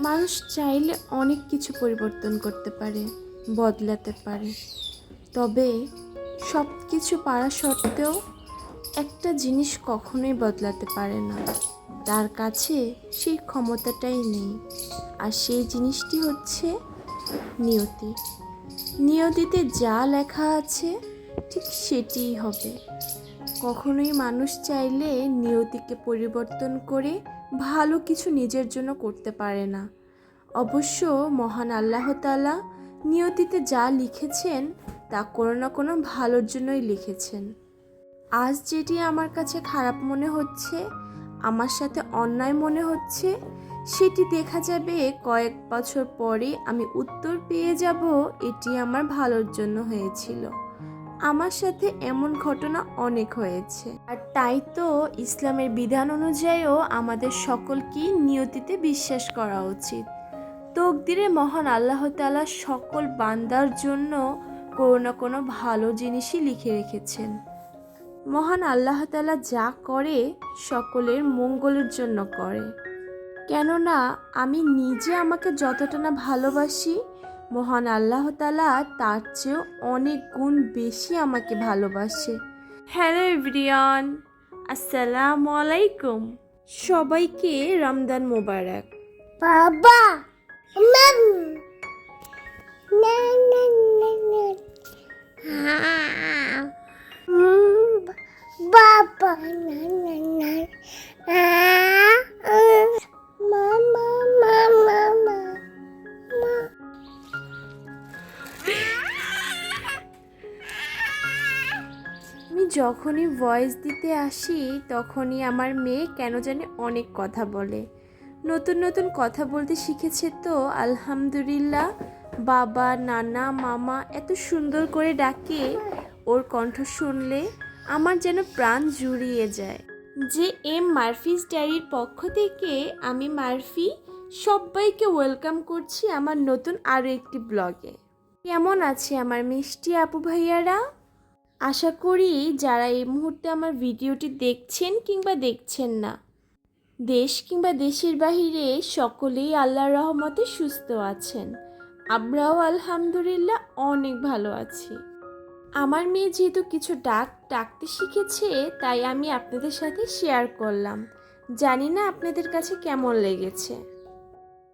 মানুষ চাইলে অনেক কিছু পরিবর্তন করতে পারে, বদলাতে পারে। তবে সব কিছু পারা সত্ত্বেও একটা জিনিস কখনোই বদলাতে পারে না। তার কাছে সেই ক্ষমতাটাই নেই। আর সেই জিনিসটি হচ্ছে নিয়তি। নিয়তিতে যা লেখা আছে, ঠিক সেটিই হবে। কখনোই মানুষ চাইলে নিয়তিকে পরিবর্তন করে ভালো কিছু নিজের জন্য করতে পারে না। অবশ্য মহান আল্লাহ তাআলা নিয়তিতে যা লিখেছেন, তা কোনো না কোনো ভালোর জন্যই লিখেছেন। আজ যেটি আমার কাছে খারাপ মনে হচ্ছে, আমার সাথে অন্যায় মনে হচ্ছে, সেটি দেখা যাবে কয়েক বছর পরে আমি উত্তর পেয়ে যাব, এটি আমার ভালোর জন্য হয়েছিল। আমার সাথে এমন ঘটনা অনেক হয়েছে। আর তাই তো ইসলামের বিধান অনুযায়ীও আমাদের সকলকেই নিয়তিতে বিশ্বাস করা উচিত। তকদিরে মহান আল্লাহ তাআলা সকল বান্দার জন্য কোনো না কোনো ভালো জিনিসই লিখে রেখেছেন। মহান আল্লাহ তাআলা যা করে, সকলের মঙ্গলের জন্য করে। কেননা, আমি নিজে আমাকে যতটা না ভালোবাসি মহান আল্লাহ তালা তার চেয়েও অনেক গুণ বেশি আমাকে ভালোবাসে। হ্যালো এভরিওয়ান, আসসালামু আলাইকুম। সবাইকে রমদান মোবারক। Baba. Mom. যখনই ভয়েস দিতে আসি, তখনই আমার মেয়ে কেন জানি অনেক কথা বলে। নতুন নতুন কথা বলতে শিখেছে তো, আলহামদুলিল্লাহ। বাবা, নানা, মামা এত সুন্দর করে ডাকে ওর কণ্ঠ শুনলে আমার যেন প্রাণ জুড়িয়ে যায়। যে এম মারফিস ডায়েরির পক্ষ থেকে আমি মারফি সবাইকে ওয়েলকাম করছি আমার নতুন আরও একটি ব্লগে কেমন আছে আমার মিষ্টি আপু ভাইয়ারা? আশা করি যারা এই মুহূর্তে আমার ভিডিওটি দেখছেন কিংবা দেখছেন না, দেশ কিংবা দেশের বাহিরে সকলেই আল্লাহর রহমতে সুস্থ আছেন। আমরাও আলহামদুলিল্লাহ অনেক ভালো আছি। আমার মেয়ে যেহেতু কিছু ডাক ডাকতে শিখেছে, তাই আমি আপনাদের সাথে শেয়ার করলাম। জানি না আপনাদের কাছে কেমন লেগেছে।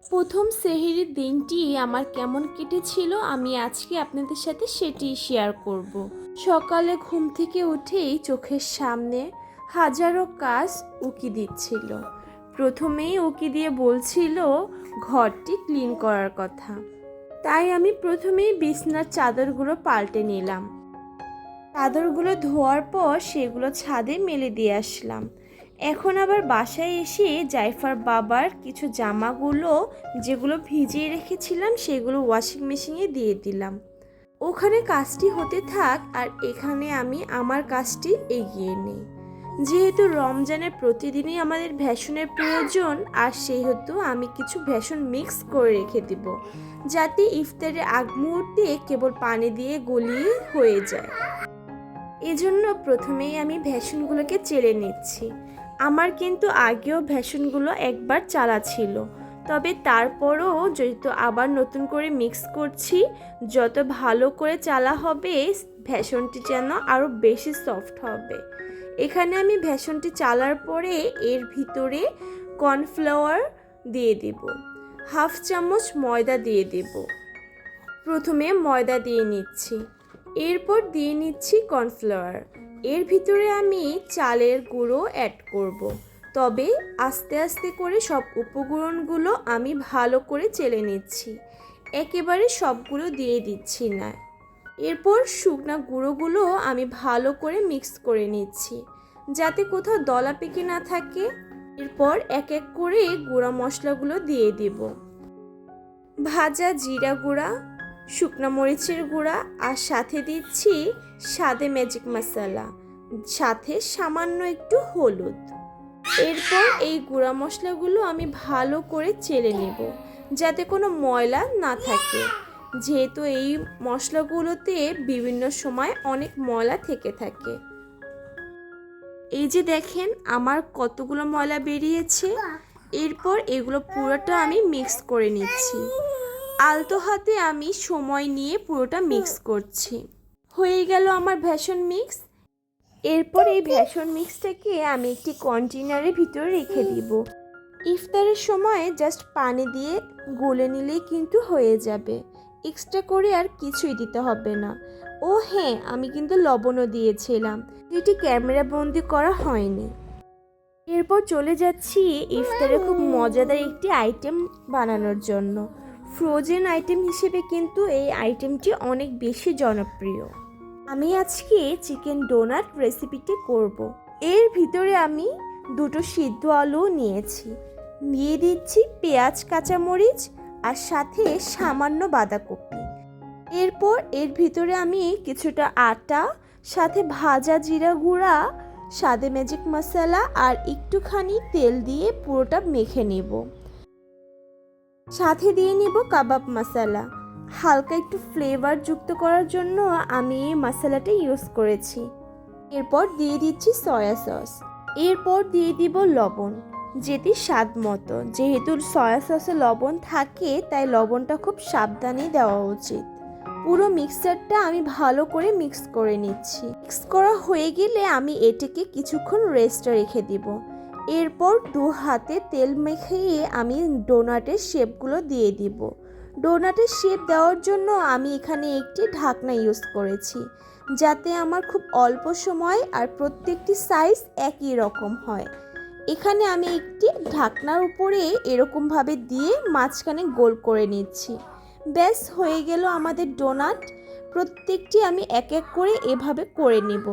প্রথম সেহেরির দিনটি আমার কেমন কেটেছিল আমি আজকে আপনাদের সাথে সেটি শেয়ার করব। সকালে ঘুম থেকে উঠেই চোখের সামনে হাজারো কাজ উকি দিচ্ছিল। প্রথমেই উকি দিয়ে বলছিল, ঘরটি ক্লিন করার কথা। তাই আমি প্রথমেই বিছনার চাদরগুলো পাল্টে নিলাম। চাদরগুলো ধোয়ার পর সেগুলো ছাদে মেলে দিয়ে আসলাম। এখন আবার বাসায় এসে জাইফার বাবার কিছু জামাগুলো যেগুলো ভিজিয়ে রেখেছিলাম, সেগুলো ওয়াশিং মেশিনে দিয়ে দিলাম। ওখানে কাজটি হতে থাক আর এখানে আমি আমার কাজটি এগিয়ে নিই। যেহেতু রমজানের প্রতিদিনই আমাদের ভ্যাসনের প্রয়োজন, আর সেহেতু আমি কিছু ভ্যাসন মিক্স করে রেখে দিব, যাতে ইফতারের আগ মুহূর্তে কেবল পানি দিয়ে গলিয়ে হয়ে যায়। এজন্য প্রথমেই আমি ভ্যাসনগুলোকে চেলে নিচ্ছি। আমার কিন্তু আগেও ভ্যাসনগুলো একবার চালা ছিল। তবে তারপরও যেহেতু আবার নতুন করে মিক্স করছি, যত ভালো করে চালা হবে ভ্যাসনটি যেন আরও বেশি সফট হবে। এখানে আমি ভ্যাসনটি চালার পরে এর ভিতরে কর্নফ্লাওয়ার দিয়ে দেব। হাফ চামচ ময়দা দিয়ে দেব। প্রথমে ময়দা দিয়ে নিচ্ছি। এরপর দিয়ে নিচ্ছি কর্নফ্লাওয়ার এর ভিতরে আমি চালের গুঁড়ো অ্যাড করব। তবে আস্তে আস্তে করে সব উপকরণগুলো আমি ভালো করে চেলে নিচ্ছি। একেবারে সবগুলো দিয়ে দিচ্ছি না। এরপর শুকনা গুঁড়োগুলো আমি ভালো করে মিক্স করে নিচ্ছি, যাতে কোথাও দলা পেকে না থাকে। এরপর এক এক করে গুঁড়া মশলাগুলো দিয়ে দেব। ভাজা জিরা গুঁড়া শুকনো মরিচের গুঁড়া আর সাথে দিচ্ছি স্বাদে ম্যাজিক মশলা সাথে সামান্য একটু হলুদ। এরপর এই গুঁড়া মশলাগুলো আমি ভালো করে চেলে নেব, যাতে কোনো ময়লা না থাকে। যেহেতু এই মশলাগুলোতে বিভিন্ন সময় অনেক ময়লা থেকে থাকে। এই যে দেখেন, আমার কতগুলো ময়লা বেরিয়েছে। এরপর এগুলো পুরোটা আমি মিক্স করে নিচ্ছি। আলতো হাতে আমি সময় নিয়ে পুরোটা মিক্স করছি। হয়ে গেল আমার ভ্যাসন মিক্স এরপর এই ভ্যাসন মিক্সটাকে আমি একটি কন্টেনারের ভিতরে রেখে দিব। ইফতারের সময় জাস্ট পানি দিয়ে গলে নিলেই কিন্তু হয়ে যাবে। এক্সট্রা করে আর কিছুই দিতে হবে না। ও হ্যাঁ আমি কিন্তু লবণও দিয়েছিলাম। যেটি ক্যামেরা বন্দি করা হয়নি। এরপর চলে যাচ্ছি ইফতারে খুব মজাদার একটি আইটেম বানানোর জন্য। ফ্রোজেন আইটেম হিসেবে কিন্তু এই আইটেমটি অনেক বেশি জনপ্রিয়। আমি আজকে চিকেন ডোনাট রেসিপিটি করব। এর ভিতরে আমি দুটো সিদ্ধ আলু নিয়েছি। দিয়ে দিচ্ছি পেঁয়াজ, কাঁচামরিচ আর সাথে সামান্য বাঁধাকপি। এরপর এর ভিতরে আমি কিছুটা আটা, সাথে ভাজা জিরা গুঁড়া, সাদে ম্যাজিক মশলা আর একটুখানি তেল দিয়ে পুরোটা মেখে নেব। সাথে দিয়ে নিব কাবাব মশলা। হালকা একটু ফ্লেভার যুক্ত করার জন্য আমি এই মশলাটা ইউজ করেছি। এরপর দিয়ে দিচ্ছি সয়া সস এরপর দিয়ে দিব লবণ। যেটি স্বাদ মতো। যেহেতু সয়া সসে লবণ থাকে, তাই লবণটা খুব সাবধানে দেওয়া উচিত। পুরো মিক্সারটা আমি ভালো করে মিক্স করে নিচ্ছি। মিক্স করা হয়ে গেলে আমি এটিকে কিছুক্ষণ রেস্টে রেখে দিব। এরপর দু হাতে তেল মেখে আমি ডোনাটের শেপগুলো দিয়ে দিব। ডোনাটের শেপ দেওয়ার জন্য আমি এখানে একটি ঢাকনা ইউজ করেছি, যাতে আমার খুব অল্প সময় আর প্রত্যেকটি সাইজ একই রকম হয়। এখানে আমি একটি ঢাকনার উপরে এরকমভাবে দিয়ে মাঝখানে গোল করে নিচ্ছি। ব্যাস, হয়ে গেল আমাদের ডোনাট। প্রত্যেকটি আমি এক এক করে এভাবে করে নিব।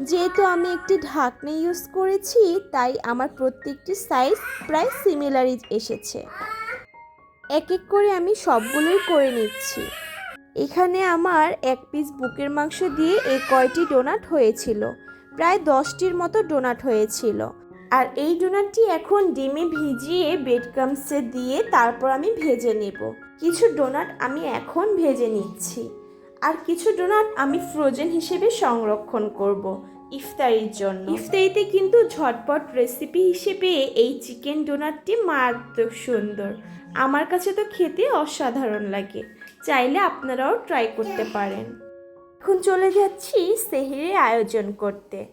যেহেতু আমি একটি ঢাকনা ইউজ করেছি, তাই আমার প্রত্যেকটি সাইজ প্রায় সিমিলারই এসেছে। এক এক করে আমি সবগুলোই করে নিচ্ছি। এখানে আমার এক পিস বুকের মাংস দিয়ে এই কয়টি ডোনাট হয়েছিল, প্রায় দশটির মতো ডোনাট হয়েছিল। আর এই ডোনাটটি এখন ডিমে ভিজিয়ে বেড ক্রামসে দিয়ে তারপর আমি ভেজে নেব। কিছু ডোনাট আমি এখন ভেজে নিচ্ছি। আর কিছু ডোনাট আমি ফ্রোজেন হিসেবে সংরক্ষণ করব ইফতারির জন্য। ইফতারিতে কিন্তু ঝটপট রেসিপি হিসেবে এই চিকেন ডোনাটটি মারাত্মক সুন্দর। আমার কাছে তো খেতে অসাধারণ লাগে। চাইলে আপনারাও ট্রাই করতে পারেন। এখন চলে যাচ্ছি সেহেরের আয়োজন করতে।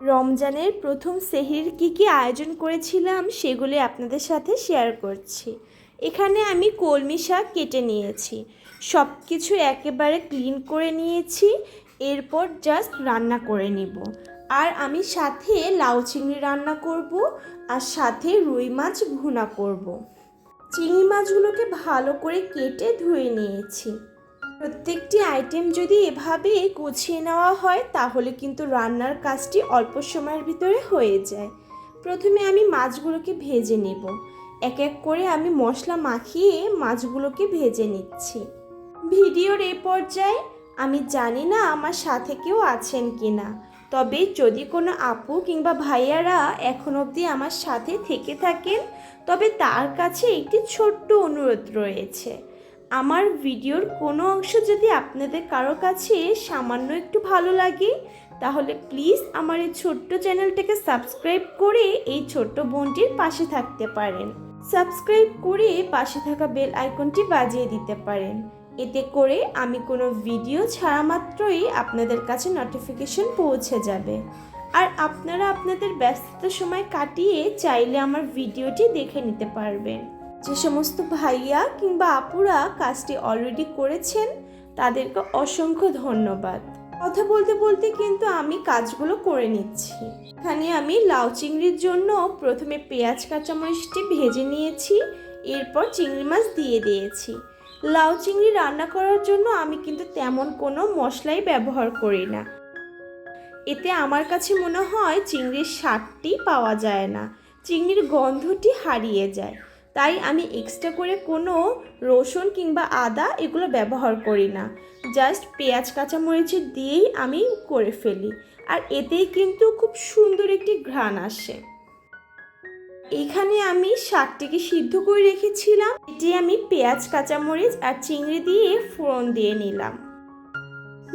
রমজানের প্রথম সেহির কি কি আয়োজন করেছিলাম সেগুলি আপনাদের সাথে শেয়ার করছি। এখানে আমি কলমি শাক কেটে নিয়েছি। সব কিছু একেবারে ক্লিন করে নিয়েছি, এরপর জাস্ট রান্না করে নিব। আর আমি সাথে লাউ চিংড়ি রান্না করব আর সাথে রুই মাছ ভুনা করব। চিংড়ি মাছগুলোকে ভালো করে কেটে ধুয়ে নিয়েছি। প্রত্যেকটি আইটেম যদি এভাবে গুছিয়ে নেওয়া হয়, তাহলে কিন্তু রান্নার কাজটি অল্প সময়ের ভিতরে হয়ে যায়। প্রথমে আমি মাছগুলোকে ভেজে নেব। এক এক করে আমি মশলা মাখিয়ে মাছগুলোকে ভেজে নিচ্ছি। ভিডিওর এই পর্যায়ে আমি জানি না আমার সাথে কেউ আছেন কি না তবে যদি কোনো আপু কিংবা ভাইয়ারা এখন অবধি আমার সাথে থেকে থাকেন, তবে তার কাছে একটি ছোট্ট অনুরোধ রয়েছে। আমার ভিডিওর কোনো অংশ যদি আপনাদের কারও কাছে সামান্য একটু ভালো লাগে, তাহলে প্লিজ আমার এই ছোট্ট চ্যানেলটাকে সাবস্ক্রাইব করে এই ছোট্ট বোনটির পাশে থাকতে পারেন। সাবস্ক্রাইব করে পাশে থাকা বেল আইকনটি বাজিয়ে দিতে পারেন। এতে করে আমি কোনো ভিডিও ছাড়া মাত্রই আপনাদের কাছে নোটিফিকেশন পৌঁছে যাবে। আর আপনারা আপনাদের ব্যস্ততার সময় কাটিয়ে চাইলে আমার ভিডিওটি দেখে নিতে পারবেন। যে সমস্ত ভাইয়া কিংবা আপুরা কাজটি অলরেডি করেছেন, তাদেরকে অসংখ্য ধন্যবাদ। কথা বলতে বলতে কিন্তু আমি কাজগুলো করে নিচ্ছি। এখানে আমি লাউ চিংড়ির জন্য প্রথমে পেঁয়াজ, কাঁচামরিচটি ভেজে নিয়েছি, এরপর চিংড়ি মাছ দিয়ে দিয়েছি। লাউ চিংড়ি রান্না করার জন্য আমি কিন্তু তেমন কোনো মশলাই ব্যবহার করি না। এতে আমার কাছে মনে হয় চিংড়ির স্বাদটি পাওয়া যায় না। চিংড়ির গন্ধটি হারিয়ে যায়। তাই আমি এক্সট্রা করে কোনো রসুন কিংবা আদা এগুলো ব্যবহার করি না। জাস্ট পেঁয়াজ, কাঁচামরিচের দিয়েই আমি করে ফেলি। আর এতেই কিন্তু খুব সুন্দর একটি ঘ্রাণ আসে। এখানে আমি শাকটিকে সিদ্ধ করে রেখেছিলাম। এটি আমি পেঁয়াজ, কাঁচামরিচ আর চিংড়ি দিয়ে ফোড়ন দিয়ে নিলাম।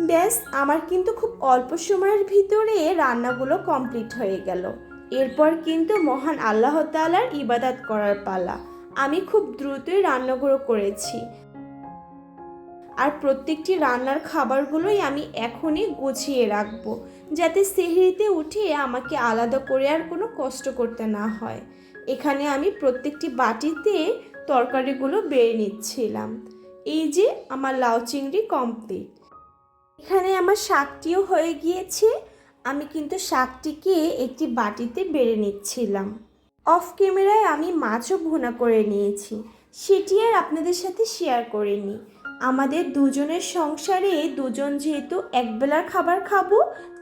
ব্যাস, আমার কিন্তু খুব অল্প সময়ের ভিতরে রান্নাগুলো কমপ্লিট হয়ে গেল। এরপর কিন্তু মহান আল্লাহ তাআলার ইবাদত করার পালা। আমি খুব দ্রুতই রান্নাগুলো করেছি। আর প্রত্যেকটি রান্নার খাবারগুলোই আমি এখনই গুছিয়ে রাখব, যাতে সেহরিতে উঠে আমাকে আলাদা করে আর কোনো কষ্ট করতে না হয়। এখানে আমি প্রত্যেকটি বাটিতে তরকারিগুলো বেড়ে নিচ্ছিলাম। এই যে আমার লাউ চিংড়ি কমপ্লিট এখানে আমার শাকটিও হয়ে গিয়েছে। আমি কিন্তু শাকটিকে একটি বাটিতে বেড়ে নিচ্ছিলাম। অফ ক্যামেরায় আমি মাছও ভুনা করে নিয়েছি। সেটি আর আপনাদের সাথে শেয়ার করিনি। আমাদের দুজনের সংসারে দুজন যেহেতু একবেলার খাবার খাব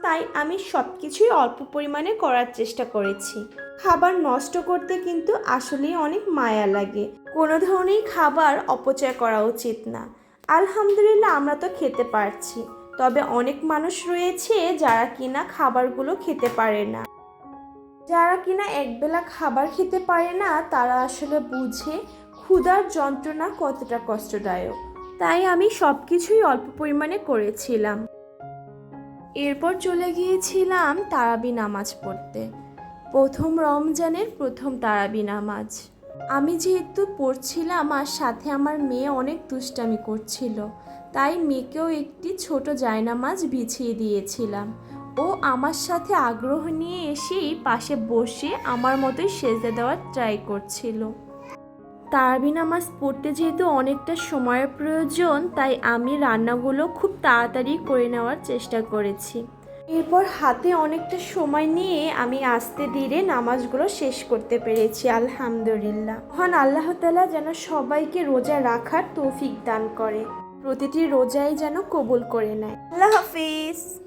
তাই আমি সব কিছুই অল্প পরিমাণে করার চেষ্টা করেছি। খাবার নষ্ট করতে কিন্তু আসলেই অনেক মায়া লাগে। কোনো ধরনের খাবার অপচয় করা উচিত না। আলহামদুলিল্লাহ, আমরা তো খেতে পারছি। তবে অনেক মানুষ রয়েছে যারা কিনা খাবারগুলো খেতে পারে না। যারা কিনা একবেলা খাবার খেতে পারে না, তারা আসলে বুঝে ক্ষুধার যন্ত্রণা কতটা কষ্টদায়ক। তাই আমি সব কিছুই অল্প পরিমাণে করেছিলাম। এরপর চলে গিয়েছিলাম তারাবি নামাজ পড়তে। প্রথম রমজানের প্রথম তারাবি নামাজ। আমি যেহেতু পড়ছিলাম আর সাথে আমার মেয়ে অনেক দুষ্টামি করছিল, তাই মেয়েকেও একটি ছোট জায়নামাজ বিছিয়ে দিয়েছিলাম। ও আমার সাথে আগ্রহ নিয়ে এসেই পাশে বসে আমার মতোই সেজে দেওয়ার ট্রাই করছিল। তারাবি নামাজ পড়তে যেহেতু অনেকটা সময়ের প্রয়োজন, তাই আমি রান্নাগুলো খুব তাড়াতাড়ি করে নেওয়ার চেষ্টা করেছি। এরপর হাতে অনেকটা সময় নিয়ে আমি আস্তে ধীরে নামাজগুলো শেষ করতে পেরেছি, আলহামদুলিল্লাহ। মহান আল্লাহ তালা যেন সবাইকে রোজা রাখার তৌফিক দান করে। প্রতিটি রোজাই যেন কবুল করে নেয়। আল্লাহ হাফিজ।